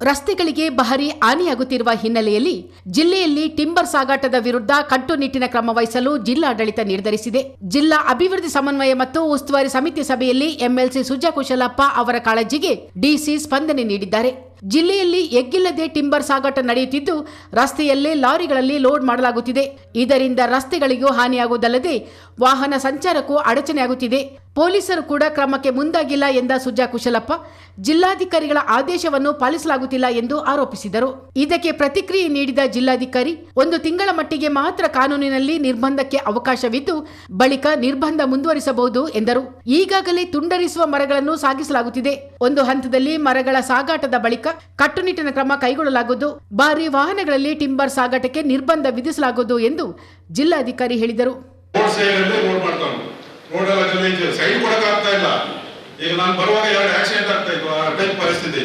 ರಸ್ತೆಗಳಿಗೆ ಭಾರಿ ಹಾನಿಯಾಗುತ್ತಿರುವ ಹಿನ್ನೆಲೆಯಲ್ಲಿ ಜಿಲ್ಲೆಯಲ್ಲಿ ಟಿಂಬರ್ ಸಾಗಾಟದ ವಿರುದ್ಧ ಕಟ್ಟುನಿಟ್ಟಿನ ಕ್ರಮ ವಹಿಸಲು ಜಿಲ್ಲಾಡಳಿತ ನಿರ್ಧರಿಸಿದೆ. ಜಿಲ್ಲಾ ಅಭಿವೃದ್ಧಿ ಸಮನ್ವಯ ಮತ್ತು ಉಸ್ತುವಾರಿ ಸಮಿತಿ ಸಭೆಯಲ್ಲಿ ಎಂಎಲ್ಸಿ ಸುಜಾ ಕುಶಲಪ್ಪ ಅವರ ಕಾಳಜಿಗೆ ಡಿಸಿ ಸ್ಪಂದನೆ ನೀಡಿದ್ದಾರೆ. ಜಿಲ್ಲೆಯಲ್ಲಿ ಎಗ್ಗಿಲ್ಲದೆ ಟಿಂಬರ್ ಸಾಗಾಟ ನಡೆಯುತ್ತಿದ್ದು, ರಸ್ತೆಯಲ್ಲೇ ಲಾರಿಗಳಲ್ಲಿ ಲೋಡ್ ಮಾಡಲಾಗುತ್ತಿದೆ. ಇದರಿಂದ ರಸ್ತೆಗಳಿಗೂ ಹಾನಿಯಾಗುವುದಲ್ಲದೆ ವಾಹನ ಸಂಚಾರಕ್ಕೂ ಅಡಚಣೆಯಾಗುತ್ತಿದೆ. ಪೊಲೀಸರು ಕೂಡ ಕ್ರಮಕ್ಕೆ ಮುಂದಾಗಿಲ್ಲ ಎಂದ ಸುಜಾ ಕುಶಲಪ್ಪ, ಜಿಲ್ಲಾಧಿಕಾರಿಗಳ ಆದೇಶವನ್ನು ಪಾಲಿಸಲಾಗುತ್ತಿಲ್ಲ ಎಂದು ಆರೋಪಿಸಿದರು. ಇದಕ್ಕೆ ಪ್ರತಿಕ್ರಿಯೆ ನೀಡಿದ ಜಿಲ್ಲಾಧಿಕಾರಿ, ಒಂದು ತಿಂಗಳ ಮಟ್ಟಿಗೆ ಮಾತ್ರ ಕಾನೂನಿನಲ್ಲಿ ನಿರ್ಬಂಧಕ್ಕೆ ಅವಕಾಶವಿದ್ದು, ಬಳಿಕ ನಿರ್ಬಂಧ ಮುಂದುವರಿಸಬಹುದು ಎಂದರು. ಈಗಾಗಲೇ ತುಂಡರಿಸುವ ಮರಗಳನ್ನು ಸಾಗಿಸಲಾಗುತ್ತಿದೆ. ಒಂದು ಹಂತದಲ್ಲಿ ಮರಗಳ ಸಾಗಾಟದ ಬಳಿಕ ಕಟ್ಟುನಿಟ್ಟಿನ ಕ್ರಮ ಕೈಗೊಳ್ಳಲಾಗುವುದು. ಭಾರಿ ವಾಹನಗಳಲ್ಲಿ ಟಿಂಬರ್ ಸಾಗಾಟಕ್ಕೆ ನಿರ್ಬಂಧ ವಿಧಿಸಲಾಗುವುದು ಎಂದು ಜಿಲ್ಲಾಧಿಕಾರಿ ಹೇಳಿದರು. ಈಗ ನಾನು ಬರುವಾಗ ಎರಡು ಆಕ್ಸಿಡೆಂಟ್ ಆಗ್ತಾ ಇತ್ತು, ಆ ಟೈಪ್ ಪರಿಸ್ಥಿತಿ.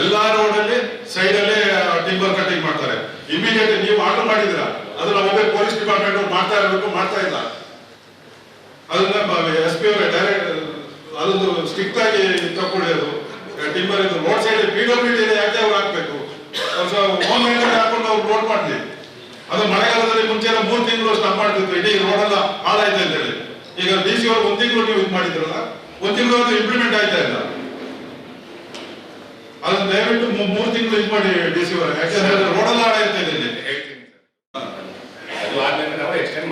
ಎಲ್ಲಾ ರೋಡ್ ಅಲ್ಲಿ ಸೈಡ್ ಅಲ್ಲೇ ಟಿಂಬರ್ ಕಟಿಂಗ್ ಮಾಡ್ತಾರೆ. ಇಮಿಡಿಯೇಟ್ ನೀವು ಆರ್ಡರ್ ಮಾಡಿದಿರಾ ಅದನ್ನ ಒಬ್ಬ ಪೊಲೀಸ್ ಡಿಪಾರ್ಟ್ಮೆಂಟ್ ಮಾಡ್ತಾ ಇರಬೇಕು, ಮಾಡ್ತಾ ಇಲ್ಲ. ಅದನ್ನ ಎಸ್ ಪಿ ಅವರೇ ಡೈರೆಕ್ಟ್ ಅದೊಂದು ಸ್ಟ್ರಿಕ್ಟ್ ಆಗಿ ತಗೊಳ್ಳಿ ಅದು. ಟಿಂಬರ್ ಇದು road side P W D ಯಾಕೆ ಅವ್ರು ಹಾಕ್ಬೇಕು? ಹಾಕೊಂಡು ಅವ್ರು ರೋಡ್ ಮಾಡ್ಲಿ. ಅದು ಮಳೆಗಾಲದಲ್ಲಿ ಮುಂಚೆ ಮೂರು ತಿಂಗಳು ಸ್ಟಾಪ್ ಮಾಡ್ತಿದ್ರು ಇಡೀ ರೋಡ್ ಎಲ್ಲ ಹಾಳಾಯ್ತು ಅಂತ ಹೇಳಿ. ಈಗ ಡಿ ಸಿ ಅವರು ಒಂದ್ ತಿಂಗಳು ನೀವು ಮಾಡಿದ್ರಲ್ಲ, ಒಂದ್ ತಿಂಗಳು ಅದು ಇಂಪ್ಲಿಮೆಂಟ್ ಆಯ್ತಾ ಇಲ್ಲ? ಅದನ್ನ ದಯವಿಟ್ಟು ಮೂರು ತಿಂಗಳು ಇದು ಮಾಡಿ ಡಿ ಸಿ ಅವರು. ಯಾಕಂದ್ರೆ ರೋಡ್ ಎಲ್ಲ ಹಾಳಾಯ್ತಾ ಇದೆ. ಅದು ಆದ್ಮೇಲೆ ನಾವು ಎಕ್ಸ್ಟೆಂಡ್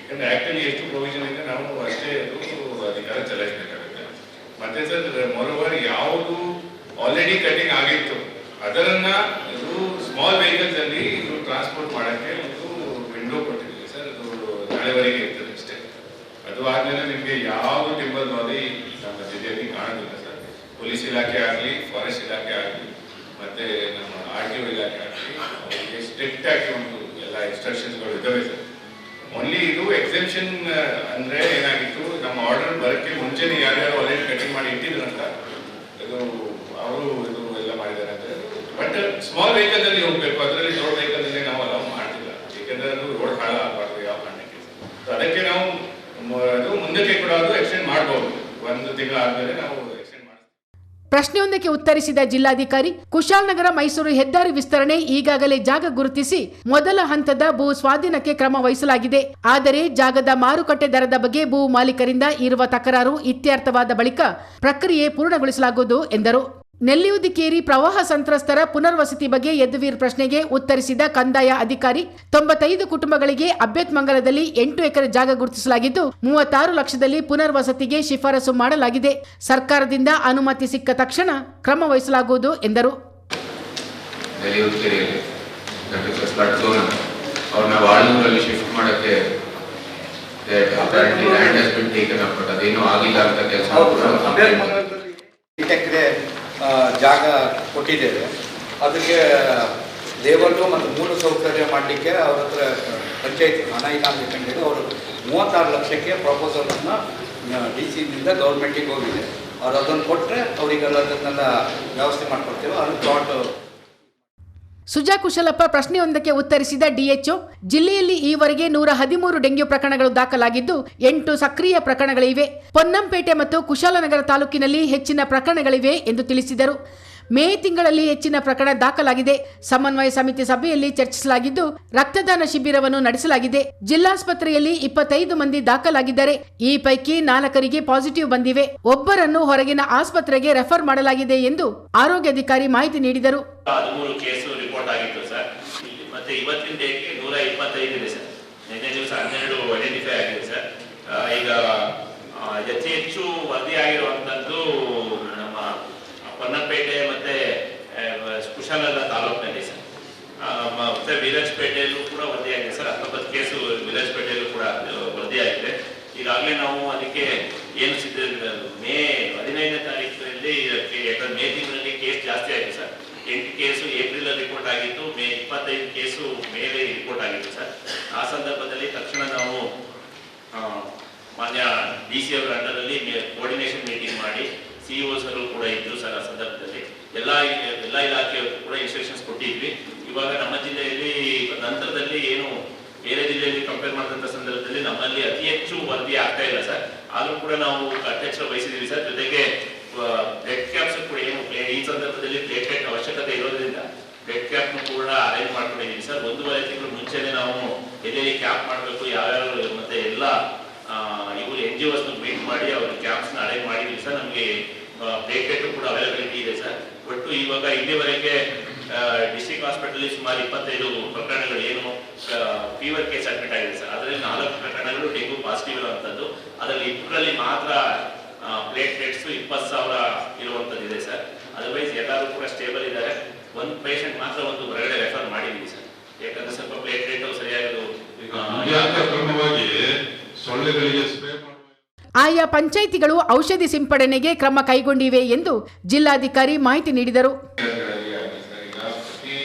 ಯಾಕಂದ್ರೆ ಆಕ್ಚುಲಿ ಎಷ್ಟು ಪ್ರೊವಿಷನ್ ಇದೆ, ನಾವು ಅಷ್ಟೇ ಅದು ಅಧಿಕಾರ ಚಲಾಯಿಸಬೇಕಾಗುತ್ತೆ. ಮತ್ತೆ ಸರ್, ಮೊರವರ್ ಆಲ್ರೆಡಿ ಕಟ್ಟಿಂಗ್ ಆಗಿತ್ತು. ಅದನ್ನ ಇದು ಸ್ಮಾಲ್ ವೆಹಿಕಲ್ಸ್ ಅಲ್ಲಿ ಇದು ಟ್ರಾನ್ಸ್ಪೋರ್ಟ್ ಮಾಡಕ್ಕೆ ಒಂದು ವಿಂಡೋ ಕೊಟ್ಟಿದ್ದೀವಿ. ಸರ್, ಅದು ನಾಳೆವರೆಗೆ ಇರ್ತದೆ ಅಷ್ಟೇ. ಅದು ಆದ್ಮೇಲೆ ನಿಮಗೆ ಯಾವ ಟಿಂಬಲ್ ಬಾಲಿ ನಮ್ಮ ಜಿಲ್ಲೆಯಲ್ಲಿ ಕಾಣೋದಿಲ್ಲ ಸರ್. ಪೊಲೀಸ್ ಇಲಾಖೆ ಆಗಲಿ ಫಾರೆಸ್ಟ್ ಇಲಾಖೆ ಆಗಲಿ, ಮತ್ತೆ ನಮ್ಮ ಆರ್ ಟಿ ಒ ಇಲಾಖೆ ಆಗಲಿ, ಅವರಿಗೆ ಸ್ಟ್ರಿಕ್ಟ್ ಆಗಿ ಒಂದು ಎಲ್ಲ ಇನ್ಸ್ಟ್ರಕ್ಷನ್ಸ್ಗಳು ಇದ್ದಾವೆ ಸರ್. ಓನ್ಲಿ ಇದು ಎಕ್ಸೆಪ್ಷನ್ ಅಂದ್ರೆ ಏನಾಗಿತ್ತು, ನಮ್ಮ ಆರ್ಡರ್ ಬರಕ್ಕೆ ಮುಂಚೆನೆ ಯಾರ್ಯಾರು ಆಲ್ರೆಡಿ ಕಟಿಂಗ್ ಮಾಡಿ ಇಟ್ಟಿದ್ರಂತ ಇದು ಅವರು ಇದು ಎಲ್ಲ ಮಾಡಿದ್ದಾರೆ ಅಂತ ಬಟ್ ಸ್ಮಾಲ್ ವೆಹಿಕಲ್ ಅಲ್ಲಿ ಹೋಗ್ಬೇಕು. ಅದರಲ್ಲಿ ದೊಡ್ಡ ವೆಹಿಕಲ್ ಅಲ್ಲಿ ನಾವು ಅಲೌ ಮಾಡ್ತಿಲ್ಲ. ಏಕೆಂದ್ರೆ ಅದು ರೋಡ್ ಹಾಳ ಆಗಬಾರ್ದು ಯಾವ ಕಾರಣಕ್ಕೆ. ಅದಕ್ಕೆ ನಾವು ಅದು ಮುಂದಕ್ಕೆ ಕೂಡ ಅದು ಎಕ್ಸ್ಟೆಂಡ್ ಮಾಡಬಹುದು ಒಂದು ತಿಂಗಳಾದ್ಮೇಲೆ ನಾವು ಪ್ರಶ್ನೆಯೊಂದಕ್ಕೆ ಉತ್ತರಿಸಿದ ಜಿಲ್ಲಾಧಿಕಾರಿ ಕುಶಾಲನಗರ ಮೈಸೂರು ಹೆದ್ದಾರಿ ವಿಸ್ತರಣೆ ಈಗಾಗಲೇ ಜಾಗ ಗುರುತಿಸಿ ಮೊದಲ ಹಂತದ ಭೂ ಸ್ವಾಧೀನಕ್ಕೆ ಕ್ರಮ ವಹಿಸಲಾಗಿದೆ. ಆದರೆ ಜಾಗದ ಮಾರುಕಟ್ಟೆ ದರದ ಬಗ್ಗೆ ಭೂ ಮಾಲೀಕರಿಂದ ಇರುವ ತಕರಾರು ಇತ್ಯರ್ಥವಾದ ಬಳಿಕ ಪ್ರಕ್ರಿಯೆ ಪೂರ್ಣಗೊಳಿಸಲಾಗುವುದು ಎಂದರು. ನೆಲ್ಲಿಯುದಿಕೇರಿ ಪ್ರವಾಹ ಸಂತ್ರಸ್ತರ ಪುನರ್ವಸತಿ ಬಗ್ಗೆ ಯದುವೀರ್ ಪ್ರಶ್ನೆಗೆ ಉತ್ತರಿಸಿದ ಕಂದಾಯ ಅಧಿಕಾರಿ ತೊಂಬತ್ತೈದು ಕುಟುಂಬಗಳಿಗೆ ಅಭ್ಯತ್ ಮಂಗಲದಲ್ಲಿ ಎಂಟು ಎಕರೆ ಜಾಗ ಗುರುತಿಸಲಾಗಿದ್ದು ಮೂವತ್ತಾರು ಲಕ್ಷದಲ್ಲಿ ಪುನರ್ವಸತಿಗೆ ಶಿಫಾರಸು ಮಾಡಲಾಗಿದೆ. ಸರ್ಕಾರದಿಂದ ಅನುಮತಿ ಸಿಕ್ಕ ತಕ್ಷಣ ಕ್ರಮ ವಹಿಸಲಾಗುವುದು ಎಂದರು. ಜಾಗ ಕೊಟ್ಟಿದ್ದೇವೆ. ಅದಕ್ಕೆ ಲೇಬಲ್ಲು ಮತ್ತು ಮೂಲ ಸೌಕರ್ಯ ಮಾಡಲಿಕ್ಕೆ ಅವ್ರ ಹತ್ರ ಪಂಚಾಯತ್ ಹಣ ಅಂತ ಕಂಡಿದ್ದು ಅವರು ಮೂವತ್ತಾರು ಲಕ್ಷಕ್ಕೆ ಪ್ರಪೋಸಲನ್ನು ಡಿ ಸಿನಿಂದ ಗೌರ್ಮೆಂಟಿಗೆ ಹೋಗಿದೆ. ಅವ್ರು ಅದನ್ನು ಕೊಟ್ಟರೆ ಅವರಿಗೆಲ್ಲ ಅದನ್ನೆಲ್ಲ ವ್ಯವಸ್ಥೆ ಮಾಡಿಕೊಡ್ತೇವೆ. ಅದು ಪ್ಲಾಟ್ ಸುಜಾ ಕುಶಲಪ್ಪ ಪ್ರಶ್ನೆಯೊಂದಕ್ಕೆ ಉತ್ತರಿಸಿದ ಡಿಎಚ್ಒ, ಜಿಲ್ಲೆಯಲ್ಲಿ ಈವರೆಗೆ ನೂರ ಹದಿಮೂರು ಡೆಂಗ್ಯೂ ಪ್ರಕರಣಗಳು ದಾಖಲಾಗಿದ್ದು, ಎಂಟು ಸಕ್ರಿಯ ಪ್ರಕರಣಗಳಿವೆ. ಪೊನ್ನಂಪೇಟೆ ಮತ್ತು ಕುಶಾಲನಗರ ತಾಲೂಕಿನಲ್ಲಿ ಹೆಚ್ಚಿನ ಪ್ರಕರಣಗಳಿವೆ ಎಂದು ತಿಳಿಸಿದರು. ಮೇ ತಿಂಗಳಲ್ಲಿ ಹೆಚ್ಚಿನ ಪ್ರಕರಣ ದಾಖಲಾಗಿದೆ. ಸಮನ್ವಯ ಸಮಿತಿ ಸಭೆಯಲ್ಲಿ ಚರ್ಚಿಸಲಾಗಿದ್ದು, ರಕ್ತದಾನ ಶಿಬಿರವನ್ನು ನಡೆಸಲಾಗಿದೆ. ಜಿಲ್ಲಾಸ್ಪತ್ರೆಯಲ್ಲಿ ಇಪ್ಪತ್ತೈದು ಮಂದಿ ದಾಖಲಾಗಿದ್ದಾರೆ. ಈ ಪೈಕಿ ನಾಲ್ಕರಿಗೆ ಪಾಸಿಟಿವ್ ಬಂದಿವೆ. ಒಬ್ಬರನ್ನು ಹೊರಗಿನ ಆಸ್ಪತ್ರೆಗೆ ರೆಫರ್ ಮಾಡಲಾಗಿದೆ ಎಂದು ಆರೋಗ್ಯಾಧಿಕಾರಿ ಮಾಹಿತಿ ನೀಡಿದರು. ಆಗಿತ್ತು ಸರ್. ಮತ್ತೆ ಇವತ್ತಿನ ಡೇಟ್ಗೆ ನೂರ ಇಪ್ಪತ್ತೈದು ಇದೆ ಸರ್. ನಿನ್ನೆ ದಿವಸ ಹನ್ನೆರಡು ಐಡೆಂಟಿಫೈ ಆಗಿದೆ ಸರ್. ಈಗ ಹೆಚ್ಚು ಹೆಚ್ಚು ವರದಿ ಆಗಿರುವಂತದ್ದು ನಮ್ಮ ಪೊನ್ನಪೇಟೆ ಮತ್ತೆ ಕುಶಾಲನಗರ ತಾಲೂಕಿನಲ್ಲಿ ಸರ್. ಮತ್ತೆ ವಿರಾಜಪೇಟೆಯಲ್ಲೂ ಕೂಡ ವರದಿಯಾಗಿದೆ ಸರ್. ಹತ್ತೊಂಬತ್ತು ಕೇಸು ವಿರಾಜಪೇಟೆಯಲ್ಲೂ ಕೂಡ ವರದಿಯಾಗಿದೆ ಈಗಾಗಲೇ ನಾವು ಅದಕ್ಕೆ ಏನು ಸಿದ್ಧ ಮೇ ಹದಿನೈದನೇ ತಾರೀಕಿನಲ್ಲಿ ಇದಕ್ಕೆ ಯಾಕಂದ್ರೆ ಮೇ ತಿಂಗಳಲ್ಲಿ ಕೇಸ್ ಜಾಸ್ತಿ ಆಗಿದೆ ಸರ್ ಎಂಟು ಕೇಸು ಏಪ್ರಿಲ್ ಅಲ್ಲಿ ರಿಪೋರ್ಟ್ ಆಗಿತ್ತು ಮೇ ಇಪ್ಪತ್ತೈದು ಕೇಸು ಮೇಲೆ ರಿಪೋರ್ಟ್ ಆಗಿತ್ತು ಸರ್. ಆ ಸಂದರ್ಭದಲ್ಲಿ ತಕ್ಷಣ ನಾವು ಮಾನ್ಯ ಡಿ ಸಿ ಅವರ ಅಂಡರಲ್ಲಿ ಕೋರ್ಡಿನೇಷನ್ ಮೀಟಿಂಗ್ ಮಾಡಿ ಸಿ ಸರ್ಗಳು ಕೂಡ ಇದ್ರು ಸರ್ ಆ ಸಂದರ್ಭದಲ್ಲಿ. ಎಲ್ಲ ಎಲ್ಲ ಇಲಾಖೆಯವರು ಕೂಡ ಇನ್ಸ್ಟ್ರಕ್ಷನ್ಸ್ ಕೊಟ್ಟಿದ್ವಿ. ಇವಾಗ ನಮ್ಮ ಜಿಲ್ಲೆಯಲ್ಲಿ ನಂತರದಲ್ಲಿ ಏನು, ಬೇರೆ ಜಿಲ್ಲೆಯಲ್ಲಿ ಕಂಪೇರ್ ಮಾಡಿದಂಥ ಸಂದರ್ಭದಲ್ಲಿ ನಮ್ಮಲ್ಲಿ ಅತಿ ಹೆಚ್ಚು ವರದಿ ಆಗ್ತಾ ಇಲ್ಲ ಸರ್. ಆದರೂ ಕೂಡ ನಾವು ಕಟ್ಟೆಚ್ಚರ ವಹಿಸಿದ್ದೀವಿ ಸರ್. ಜೊತೆಗೆ ಬ್ಲಡ್ ಕೂಡ ಏನು, ಈ ಸಂದರ್ಭದಲ್ಲಿ ಪ್ಲೇಟ್ಲೆಟ್ ಅವಶ್ಯಕತೆ ಕ್ಯಾಪ್ನು ಕೂಡ ಅರೇಂಜ್ ಮಾಡ್ಕೊಂಡಿದ್ದೀವಿ ಸರ್, ಒಂದೂವರೆ ತಿಂಗಳು ಮುಂಚೆನೆ ನಾವು ಎಲ್ಲೆಲ್ಲಿ ಕ್ಯಾಂಪ್ ಮಾಡಬೇಕು ಯಾವ್ಯಾವ ಮತ್ತೆ ಎಲ್ಲ ಇವರು ಎನ್ ಜಿ ಓಸ್ ಮೀಟ್ ಮಾಡಿ ಅವ್ರ ನ ಅರೇಂಜ್ ಮಾಡಿದ್ವಿ. ಸರ್, ನಮಗೆ ಪ್ಲೇಟ್ಲೆಟ್ ಕೂಡ ಅವೈಲಬಿಲಿಟಿ ಇದೆ, ಸರ್. ಒಟ್ಟು ಇವಾಗ ಇಲ್ಲಿವರೆಗೆ ಡಿಸ್ಟಿಕ್ ಹಾಸ್ಪಿಟಲ್ ಸುಮಾರು ಇಪ್ಪತ್ತೈದು ಪ್ರಕರಣಗಳು ಏನು ಫೀವರ್ ಕೇಸ್ ಅಡ್ಮಿಟ್ ಆಗಿದೆ, ಸರ್. ಅದರಲ್ಲಿ ನಾಲ್ಕು ಪ್ರಕರಣಗಳು ಡೆಂಗು ಪಾಸಿಟಿವ್ ಇರುವಂಥದ್ದು ಅದರಲ್ಲಿ ಇಬ್ಬರಲ್ಲಿ ಮಾತ್ರ ಪ್ಲೇಟ್ಲೆಟ್ಸ್ ಇಪ್ಪತ್ತು ಸಾವಿರ ಇರುವಂಥದ್ದು ಇದೆ, ಸರ್. ಅದರ್ವೈಸ್ ಎಲ್ಲರೂ ಕೂಡ ಸ್ಟೇಬಲ್ ಇದ್ದಾರೆ. ಒಂದು ಪೇಷಂಟ್ ಮಾತ್ರ ಒಂದು ಹೊರಗಡೆ ರೆಫರ್ ಮಾಡಿದ್ವಿ ಸರ್. ಯಾಕಂದ್ರೆ ಸ್ವಲ್ಪ ಪ್ಲೇಟ್ಲೆಟ್ ಈಗ ಮುಂಜಾಗ್ರತಾ ಕ್ರಮವಾಗಿ ಸೊಳ್ಳೆಗಳಿಗೆ ಸ್ಪ್ರೇ ಆಯಾ ಪಂಚಾಯಿತಿಗಳು ಔಷಧಿ ಸಿಂಪಡಣೆಗೆ ಕ್ರಮ ಕೈಗೊಂಡಿವೆ ಎಂದು ಜಿಲ್ಲಾಧಿಕಾರಿ ಮಾಹಿತಿ ನೀಡಿದರು ಗಳಲ್ಲಿ ಆಗಲಿ ಸರ್ ಈಗ ಪ್ರತಿ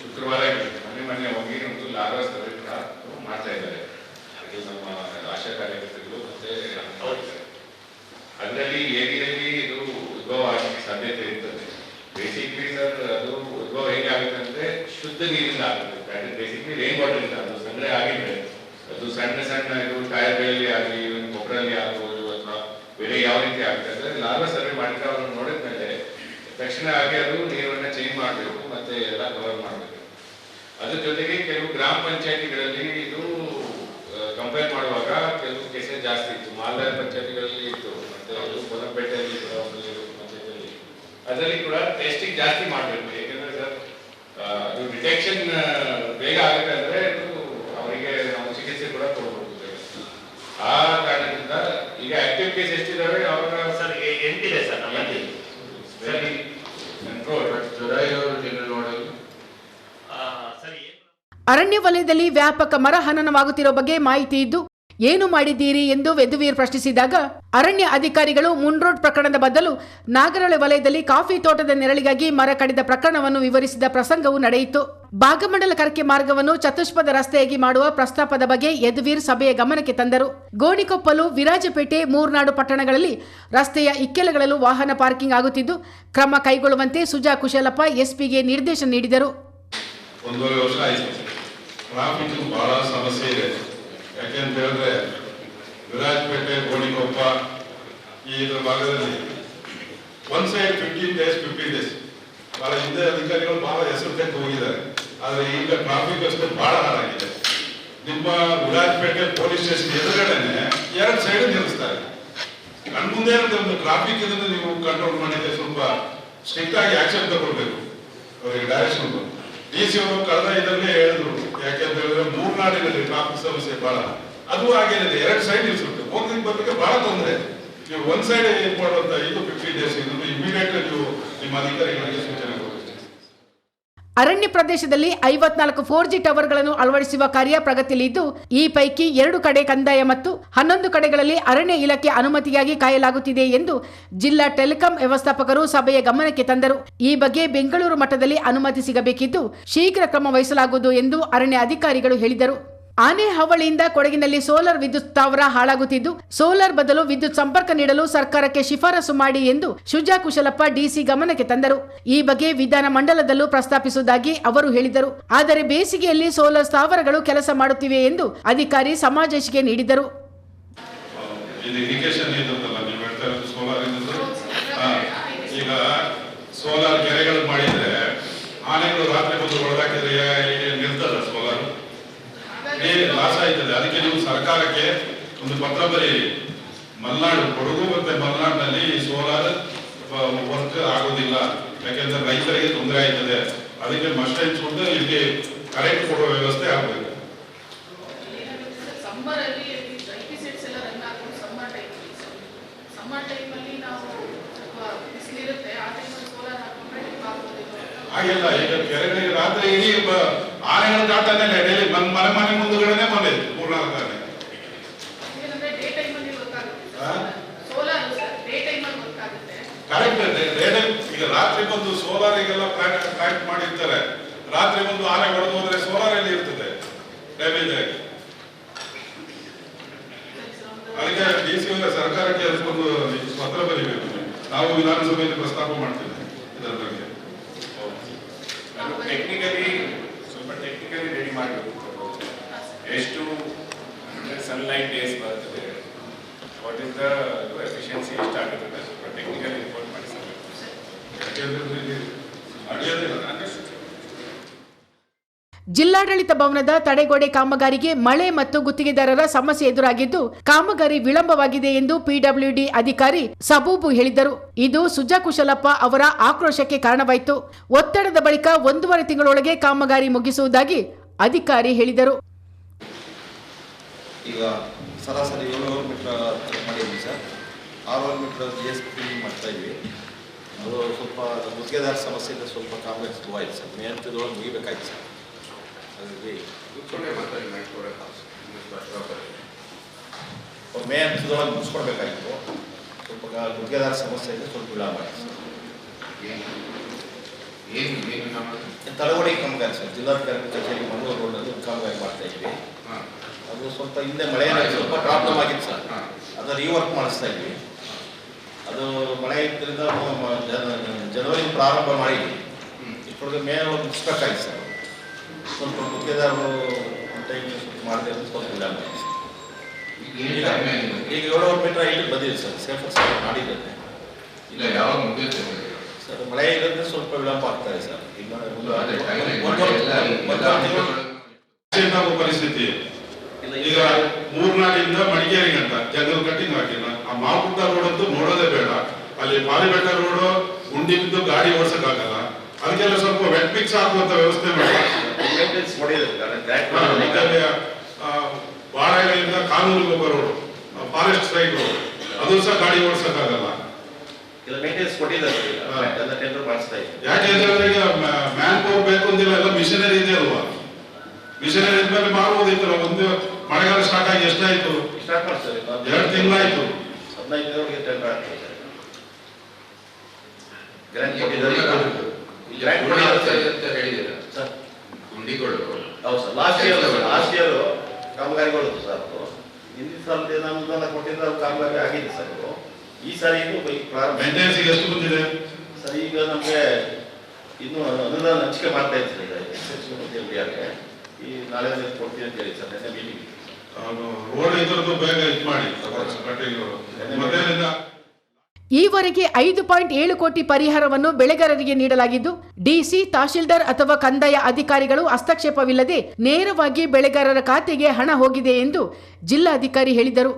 ಶುಕ್ರವಾರ ಇರುತ್ತೆ ಮನೆ ಮನೆ ಹೋಗಿ ಒಂದು ಲಾರ್ವಾ ಸರ್ವೆ ಕೂಡ ಮಾಡ್ತಾ ಇದ್ದಾರೆ ಅದು ನಮ್ಮ ಆಶಾ ಕಾರ್ಯಕರ್ತರು ಮತ್ತೆ ಅದರಲ್ಲಿ ಏರಿಯಲ್ಲಿ ಇದು ಉದ್ಭವ ಆಗಲಿಕ್ಕೆ ಸಾಧ್ಯತೆ ಇರ್ತದೆ ಬೇಸಿಕ್ಲಿ ಸರ್ ಅದು ಉದ್ಭವ ಹೇಗೆ ಆಗುತ್ತೆ ಅಂದ್ರೆ ಶುದ್ಧ ನೀರಿಂದ ಆಗುತ್ತೆ. ಬೇಸಿಕ್ಲಿ ವಾಟರ್ ಇಂದ ಅದು ಸಂಗ್ರಹ ಆಗಿದ್ರೆ ಅದು ಸಣ್ಣ ಸಣ್ಣ ಇದು ಟೈರ್ಗಳಲ್ಲಿ ಆಗಲಿ ಗೊಬ್ಬರಲ್ಲಿ ಆಗ್ಬೋದು ಅಥವಾ ಬೇರೆ ಯಾವ ರೀತಿ ಆಗುತ್ತೆ. ಅಂದ್ರೆ ಲಾರ್ವಾ ಸರ್ವೆ ಮಾಡಿದ್ರೆ ಅವ್ರನ್ನ ನೋಡಿದ್ಮೇಲೆ ತಕ್ಷಣ ಹಾಗೆ ಅದು ನೀರನ್ನ ಚೇಂಜ್ ಮಾಡಬೇಕು ಮತ್ತೆ ಎಲ್ಲ ಕವರ್ ಮಾಡಬೇಕು. ಅದ್ರ ಜೊತೆಗೆ ಕೆಲವು ಗ್ರಾಮ ಪಂಚಾಯತಿಗಳಲ್ಲಿ ಇದು ಕಂಪೇರ್ ಮಾಡುವಾಗ ಕೆಲವು ಕೇಸಸ್ ಜಾಸ್ತಿ ಇತ್ತು. ಮಾಲ್ದಾರ್ ಪಂಚಾಯತಿಗಳಲ್ಲಿ ಇತ್ತು. ಮತ್ತೆ ಅದು ಕೊಲಂಪೇಟೆಯಲ್ಲಿ ಕೂಡ ಪಂಚಾಯತಿಯಲ್ಲಿ ಅದರಲ್ಲಿ ಕೂಡ ಟೆಸ್ಟಿಂಗ್ ಜಾಸ್ತಿ ಮಾಡಬೇಕು. ಡಿಟೆಕ್ಷನ್ ಬೇಗ ಆಗುತ್ತೆ ಅಂದ್ರೆ ಅದು ಅವರಿಗೆ ನಾವು ಚಿಕಿತ್ಸೆ ಕೂಡ ಕೊಡಬಹುದು ಆ ಕಾರಣದಿಂದ ಈಗ ಆಕ್ಟಿವ್ ಕೇಸ್ ಎಷ್ಟಿದಾವೆ? ಅವಾಗ ಸರ್ ಎಂಟಿದೆ ಸರ್ ನಮ್ಮಲ್ಲಿ ವೆರಿ ಕಂಟ್ರೋಲ್ ಜ್ವರ ಇರೋರು ಅರಣ್ಯ ವಲಯದಲ್ಲಿ ವ್ಯಾಪಕ ಮರ ಹನನವಾಗುತ್ತಿರುವ ಬಗ್ಗೆ ಮಾಹಿತಿ ಇದ್ದು ಏನು ಮಾಡಿದ್ದೀರಿ ಎಂದು ವೆದುವೀರ್ ಪ್ರಶ್ನಿಸಿದಾಗ, ಅರಣ್ಯ ಅಧಿಕಾರಿಗಳು ಮುನ್ರೋಡ್ ಪ್ರಕರಣದ ಬದಲು ನಾಗರಹೊಳೆ ವಲಯದಲ್ಲಿ ಕಾಫಿ ತೋಟದ ನೆರಳಿಗಾಗಿ ಮರ ಕಡಿದ ಪ್ರಕರಣವನ್ನು ವಿವರಿಸಿದ ಪ್ರಸಂಗವು ನಡೆಯಿತು. ಭಾಗಮಂಡಲ ಕರ್ಕೆ ಮಾರ್ಗವನ್ನು ಚತುಷ್ಪದ ರಸ್ತೆಯಾಗಿ ಮಾಡುವ ಪ್ರಸ್ತಾಪದ ಬಗ್ಗೆ ಯದುವೀರ್ ಸಭೆಯ ಗಮನಕ್ಕೆ ತಂದರು. ಗೋಣಿಕೊಪ್ಪಲು ವಿರಾಜಪೇಟೆ ಮೂರ್ನಾಡು ಪಟ್ಟಣಗಳಲ್ಲಿ ರಸ್ತೆಯ ಇಕ್ಕೆಲಗಳಲ್ಲೂ ವಾಹನ ಪಾರ್ಕಿಂಗ್ ಆಗುತ್ತಿದ್ದು, ಕ್ರಮ ಕೈಗೊಳ್ಳುವಂತೆ ಸುಜಾ ಕುಶಲಪ್ಪ ಎಸ್ಪಿಗೆ ನಿರ್ದೇಶನ ನೀಡಿದರು. ಯಾಕೆಂತ ಹೇಳಿದ್ರೆ, ವಿರಾಜಪೇಟೆ, ಗೋಣಿಕೊಪ್ಪ ಈ ಭಾಗದಲ್ಲಿ one side fifteen days fifteen days ಬಹಳ ಹಿಂದೆ ಅಧಿಕಾರಿಗಳು ಬಹಳ ಹೆಸರು ತೆಗೆದು ಹೋಗಿದ್ದಾರೆ. ಆದ್ರೆ ಈಗ ಟ್ರಾಫಿಕ್ ಅಷ್ಟೇ ಬಹಳ ಹಾಳಾಗಿದೆ. ನಿಮ್ಮ ವಿರಾಜಪೇಟೆ ಪೊಲೀಸ್ ಸ್ಟೇಷನ್ ಎದುರುಗಡೆನೆ ಎರಡು ಸೈಡ್ ನಿಲ್ಲಿಸ್ತಾರೆ. ಕಣ್ಮುಂದೆ ಒಂದು ಟ್ರಾಫಿಕ್ ಇದನ್ನು ನೀವು ಕಂಟ್ರೋಲ್ ಮಾಡಿದ್ರೆ ಸ್ವಲ್ಪ ಸ್ಟ್ರಿಕ್ಟ್ ಆಗಿ ಆಕ್ಷನ್ ತಗೊಳ್ಬೇಕು. ಅವರಿಗೆ ಡೈರೆಕ್ಷನ್ ಡಿ ಸಿ ಅವರು ಕಳೆದ ಇದನ್ನೇ ಹೇಳಿದ್ರು. ಯಾಕೆಂತ ಹೇಳಿದ್ರೆ ಮೂರ್ನಾಡಿನಲ್ಲಿ ಟ್ರಾಫಿಕ್ ಸಮಸ್ಯೆ ಬಹಳ. ಅದು ಆಗಿರಲಿಲ್ಲ ಎರಡು ಸೈಡ್ ನಿಲ್ಸುತ್ತೆ ಹೋಗ್ಲಿಕ್ಕೆ ಬರ್ಲಿಕ್ಕೆ ಬಹಳ ತೊಂದರೆ. ನೀವು ಒಂದ್ ಸೈಡ್ ಮಾಡುವಂತ ಇದು ಫಿಫ್ಟಿ ಡೇಸ್ ಇಮಿಡಿಯೇಟ್ ನೀವು ನಿಮ್ಮ ಅಧಿಕಾರಿಗಳಿಗೆ ಸೂಚನೆ ಅರಣ್ಯ ಪ್ರದೇಶದಲ್ಲಿ ಐವತ್ನಾಲ್ಕು ಫೋರ್ ಜಿ ಟವರ್ಗಳನ್ನು ಅಳವಡಿಸುವ ಕಾರ್ಯ ಪ್ರಗತಿಯಲ್ಲಿದ್ದು, ಈ ಪೈಕಿ ಎರಡು ಕಡೆ ಕಂದಾಯ ಮತ್ತು ಹನ್ನೊಂದು ಕಡೆಗಳಲ್ಲಿ ಅರಣ್ಯ ಇಲಾಖೆ ಅನುಮತಿಗಾಗಿ ಕಾಯಲಾಗುತ್ತಿದೆ ಎಂದು ಜಿಲ್ಲಾ ಟೆಲಿಕಾಂ ವ್ಯವಸ್ಥಾಪಕರು ಸಭೆಯ ಗಮನಕ್ಕೆ ತಂದರು. ಈ ಬಗ್ಗೆ ಬೆಂಗಳೂರು ಮಟ್ಟದಲ್ಲಿ ಅನುಮತಿ ಸಿಗಬೇಕಿದ್ದು, ಶೀಘ್ರ ಕ್ರಮ ವಹಿಸಲಾಗುವುದು ಎಂದು ಅರಣ್ಯ ಅಧಿಕಾರಿಗಳು ಹೇಳಿದರು. ಆನೆ ಹವಳಿಯಿಂದ ಕೊಡಗಿನಲ್ಲಿ ಸೋಲಾರ್ ವಿದ್ಯುತ್ ಸ್ಥಾವರ ಹಾಳಾಗುತ್ತಿದ್ದು, ಸೋಲಾರ್ ಬದಲು ವಿದ್ಯುತ್ ಸಂಪರ್ಕ ನೀಡಲು ಸರ್ಕಾರಕ್ಕೆ ಶಿಫಾರಸು ಮಾಡಿ ಎಂದು ಶುಜಾ ಕುಶಲಪ್ಪ ಡಿಸಿ ಗಮನಕ್ಕೆ ತಂದರು. ಈ ಬಗ್ಗೆ ವಿಧಾನ ಮಂಡಲದಲ್ಲೂ ಪ್ರಸ್ತಾಪಿಸುವುದಾಗಿ ಅವರು ಹೇಳಿದರು. ಆದರೆ ಬೇಸಿಗೆಯಲ್ಲಿ ಸೋಲಾರ್ ಸ್ಥಾವರಗಳು ಕೆಲಸ ಮಾಡುತ್ತಿವೆ ಎಂದು ಅಧಿಕಾರಿ ಸಮಾಜಕ್ಕೆ ನೀಡಿದರು. ಸೋಲಾರ್ ಇದ್ದು ಈಗ ಸೋಲಾರ್ ಕೆರೆಗಳು ಮಾಡಿದ್ರೆ ಆನೆಗಳು ರಾತ್ರಿ ಬಂದು ಹೊಡೆದಾಕಿದ್ರೆ ನಿಲ್ತದ ಸೋಲಾರ್ ಲಾಸ್ ಆಯ್ತದೆ ಅದಕ್ಕೆ ನೀವು ಸರ್ಕಾರಕ್ಕೆ ಒಂದು ಪತ್ರ ಬರೀರಿ ಮಲ್ನಾಡು ಕೊಡಗು ಮತ್ತೆ ಮಲ್ನಾಡಿನಲ್ಲಿ ಸೋಲಾರ್ ವರ್ಕ್ ಆಗೋದಿಲ್ಲ. ಯಾಕೆಂದ್ರೆ ರೈತರಿಗೆ ತೊಂದರೆ ಆಯ್ತದೆ. ಅದಕ್ಕೆ ಮಸ್ಟ್ ಹಂಚ್ಕೊಂಡು ಇಲ್ಲಿ ಕರೆಂಟ್ ಕೊಡುವ ವ್ಯವಸ್ಥೆ ಆಗಬೇಕು ಆಗಿಲ್ಲ ಹಾಗೆಲ್ಲ ಈಗ ಕೆರೆ ರಾತ್ರಿ ಇಡೀ ಆನೆಗಳ ಕಾಟನೇ ಡೈಲಿ ಮನ್ ಮನೆ ಮನೆ ಮುಂದುಗಡೆನೆ ಬಂದೈತೆ ಮೂರ್ನಾಲ್ಕು ಆನೆ ಏನಂದ್ರೆ ಡೇ ಟೈಮಲ್ಲಿ ವರ್ಕ್ ಆಗುತ್ತೆ ಹಾ? ಸೋಲಾರ್ ಸರ್ ಡೇ ಟೈಮಲ್ಲಿ ವರ್ಕ್ ಆಗುತ್ತೆ ಕರೆಕ್ಟ್ ಬಂದು ಸೋಲಾರಿಗೆಲ್ಲ ಪ್ಲಾಂಟ್ ಪ್ಲಾಂಟ್ ಮಾಡಿರ್ತಾರೆ. ರಾತ್ರಿ ಒಂದು ಆನೆ ಹೊಡೆದು ಹೋದ್ರೆ ಸೋಲಾರ್ ಎಲ್ಲಿ ಇರ್ತದೆ? ಡ್ಯಾಮೇಜ್ ಆಗಿ. ಅದಕ್ಕೆ ಡಿ ಸಿ ಸರ್ಕಾರಕ್ಕೆ ಅದಕ್ಕೊಂದು ಪತ್ರ ಬರೀಬೇಕು. ನಾವು ವಿಧಾನಸಭೆಯಲ್ಲಿ ಪ್ರಸ್ತಾಪ ಮಾಡ್ತೇವೆ ಇದರ ಬಗ್ಗೆ. ಟೆಕ್ನಿಕಲಿ ಸ್ವಲ್ಪ ಟೆಕ್ನಿಕಲಿ ರೆಡಿ ಮಾಡಬೇಕು. ಎಷ್ಟು ಸನ್ಲೈಟ್ ಡೇಸ್ ಬರ್ತದೆ ವಾಟ್ ಇಸ್ ದ ಎಫಿಷಿಯನ್ಸಿ ಎಷ್ಟಾಗುತ್ತದೆ ಸ್ವಲ್ಪ ಟೆಕ್ನಿಕಲ್ ರಿಪೋರ್ಟ್ ಮಾಡಿ ಸರ್ ಯಾಕೆಂದ್ರೆ ಇಲ್ಲಿ ನಡೆಯೋದಿಲ್ಲ ಜಿಲ್ಲಾಡಳಿತ ಭವನದ ತಡೆಗೋಡೆ ಕಾಮಗಾರಿಗೆ ಮಳೆ ಮತ್ತು ಗುತ್ತಿಗೆದಾರರ ಸಮಸ್ಯೆ ಎದುರಾಗಿದ್ದು, ಕಾಮಗಾರಿ ವಿಳಂಬವಾಗಿದೆ ಎಂದು ಪಿಡಬ್ಲ್ಯೂಡಿ ಅಧಿಕಾರಿ ಸಬೂಬು ಹೇಳಿದರು. ಇದು ಸುಜಾ ಕುಶಲಪ್ಪ ಅವರ ಆಕ್ರೋಶಕ್ಕೆ ಕಾರಣವಾಯಿತು. ಒತ್ತಡದ ಬಳಿಕ ಒಂದೂವರೆ ತಿಂಗಳೊಳಗೆ ಕಾಮಗಾರಿ ಮುಗಿಸುವುದಾಗಿ ಅಧಿಕಾರಿ ಹೇಳಿದರು. ಈಗ ಅದು ಸ್ವಲ್ಪ ಗುತ್ತಿಗೆದಾರ ಸಮಸ್ಯೆಯಿಂದ ಸ್ವಲ್ಪ ಕಾಂಪ್ಲೆಕ್ಸ್ ಆಯ್ತು ಸರ್. ಮೇ ಹಂತದೊಳಗೆ ಮುಗಿಬೇಕಾಯ್ತು ಸರ್. ಅದರಲ್ಲಿ ಮೇ ಹಂತದೊಳಗೆ ಮುಗಿಸ್ಕೊಡ್ಬೇಕಾಗಿತ್ತು. ಸ್ವಲ್ಪ ಗ- ಸಮಸ್ಯೆ ಇದೆ ಸ್ವಲ್ಪ ವಿಳಂಬ ಮಾಡಿ ಸರ್. ತಳವಡಿ ಕಾಮಗಾರಿ ಸರ್. ಜಿಲ್ಲಾಧಿಕಾರಿ ಕಚೇರಿ ಮಂಗಳೂರು ರೋಡಲ್ಲಿ ಕಾಮಗಾರಿ ಮಾಡ್ತಾ ಇದ್ವಿ. ಅದು ಸ್ವಲ್ಪ ಹಿಂದೆ ಮಳೆ ಸ್ವಲ್ಪ ಪ್ರಾಬ್ಲಮ್ ಆಗಿತ್ತು ಸರ್. ಅದನ್ನು ಅದನ್ನ ರೀವರ್ಕ್ ಮಾಡಿಸ್ತಾ ಇದ್ವಿ. ಅದು ಮಳೆ ಇದ್ದರಿಂದ ಜನವರಿ ಪ್ರಾರಂಭ ಮಾಡಿ ಇಷ್ಟೊಳಗೆ ಮೇ ಒಂದು ಮುಗಿಸ್ಬೇಕಾಗಿತ್ತು ಸರ್. ಸ್ವಲ್ಪ ಗುತ್ತಿಗೆದಾರರು ಟೈಮ್ ಮಾಡಿದೆ ಮಾಡದೆ ಅಂತ ಸ್ವಲ್ಪ ವಿಳಂಬ ಈಗ ಏಳುವರೆ ಮೀಟರ್ ಐದು ಬಂದಿದೆ ಸರ್. ಸೇಫರ್ ಸರ್ ಮಾಡಿದ್ದೇನೆ. ಇಲ್ಲ ಯಾವಾಗ ಮುಗಿಯುತ್ತೆ? ಸರ್ ಮಳೆ ಇರೋದ್ರೆ ಸ್ವಲ್ಪ ವಿಳಂಬ ಇದೆ ಸರ್. ಈಗ ಪರಿಸ್ಥಿತಿ. ಇಲ್ಲ, ಈಗ ಮೂರ್ನಾಡಿಂದ ಮಡಿಕೇರಿಗೆ ಅಂತ ಜಂಗಲ್ ಕಟ್ಟಿಂಗ್ ಹಾಕಿಲ್ಲ. ಆ ಮಾವುಗುಡ್ಡ ರೋಡ್ ಅಂತೂ ನೋಡೋದೇ ಬೇಡ. ಅಲ್ಲಿ ಪಾಲಿಬೆಟ್ಟ ರೋಡ್ ಗುಂಡಿ ಬಿದ್ದು ಗಾಡಿ ಓಡಿಸಕ್ಕಾಗಲ್ಲ. ಅದಕ್ಕೆಲ್ಲ ಸ್ವಲ್ಪ ವೆಟ್ ಮಿಕ್ಸ್ ಹಾಕುವಂತ ವ್ಯವಸ್ಥೆ ಮಾಡಿ. ಬಾಳೆಗಳಿಂದ ಕಾನೂರು ಹೋಗೋ ರೋಡ್ ಫಾರೆಸ್ಟ್ ಸೈಡ್ ರೋಡ್. ಅದು ಸಹ ಗಾಡಿ ಓಡಿಸಕ್ಕಾಗಲ್ಲ. ಯಾಕೆಂದ್ರೆ ಮ್ಯಾನ್ ಪವರ್ ಬೇಕು ಅಂದಿಲ್ಲ ಎಲ್ಲ ಮಿಷನರಿ ಇದೆ ಅಲ್ವಾ? ಮಿಷನರಿ ಇದ್ಮೇಲೆ ಮಾಡ್ಬೋದಿತ್ತಲ್ಲ ಒಂದು ಮಳೆಗಾಲ ಸ್ಟಾರ್ಟ್ ಆಗಿ ಎಷ್ಟಾಯ್ತು? ಎರಡು ತಿಂಗಳಾಯ್ತು. ಹದಿನೈದು ದಿನಗಳಿಗೆ ಟೆಂಡರ್ ಆಗ್ತದೆ ಈಗ ಕೊಟ್ಟಿದ್ದಾರೆ ಈಗ ಸರ್ ಗುಂಡಿಗಳು. ಹೌದು sir last year last year ಕಾಮಗಾರಿಗಳು ಸರ್ ಅದು. ಹಿಂದಿನ ಸಾಲದ ಅನುದಾನ ಕೊಟ್ಟಿದ್ರೆ ಅದು ಕಾಮಗಾರಿ ಆಗಿದೆ ಸರ್ ಅದು. ಈ ಸಾರಿ ಮೇಂಟೆನೆನ್ಸ್ ಎಷ್ಟು ಬಂದಿದೆ? ಸರ್ ಈಗ ನಮಗೆ ಇನ್ನು ಅನುದಾನ ಹಂಚಿಕೆ ಮಾಡ್ತಾ ಈಗ ಎಸ್ ಎಂ ಡಿ ಆರ್ಗೆ ಈ ನಾಳೆ ಕೊಡ್ತೀನಿ ಅಂತ ಹೇಳಿ ಸರ್ ನೆನ್ನೆ ಮೀಟಿಂಗ್ ಈವರೆಗೆ ಐದು ಪಾಯಿಂಟ್ ಏಳು ಕೋಟಿ ಪರಿಹಾರವನ್ನು ಬೆಳೆಗಾರರಿಗೆ ನೀಡಲಾಗಿದ್ದು ಡಿಸಿ ತಹಶೀಲ್ದಾರ್ ಅಥವಾ ಕಂದಾಯ ಅಧಿಕಾರಿಗಳು ಹಸ್ತಕ್ಷೇಪವಿಲ್ಲದೆ ನೇರವಾಗಿ ಬೆಳೆಗಾರರ ಖಾತೆಗೆ ಹಣ ಹೋಗಿದೆ ಎಂದು ಜಿಲ್ಲಾಧಿಕಾರಿ ಹೇಳಿದರು.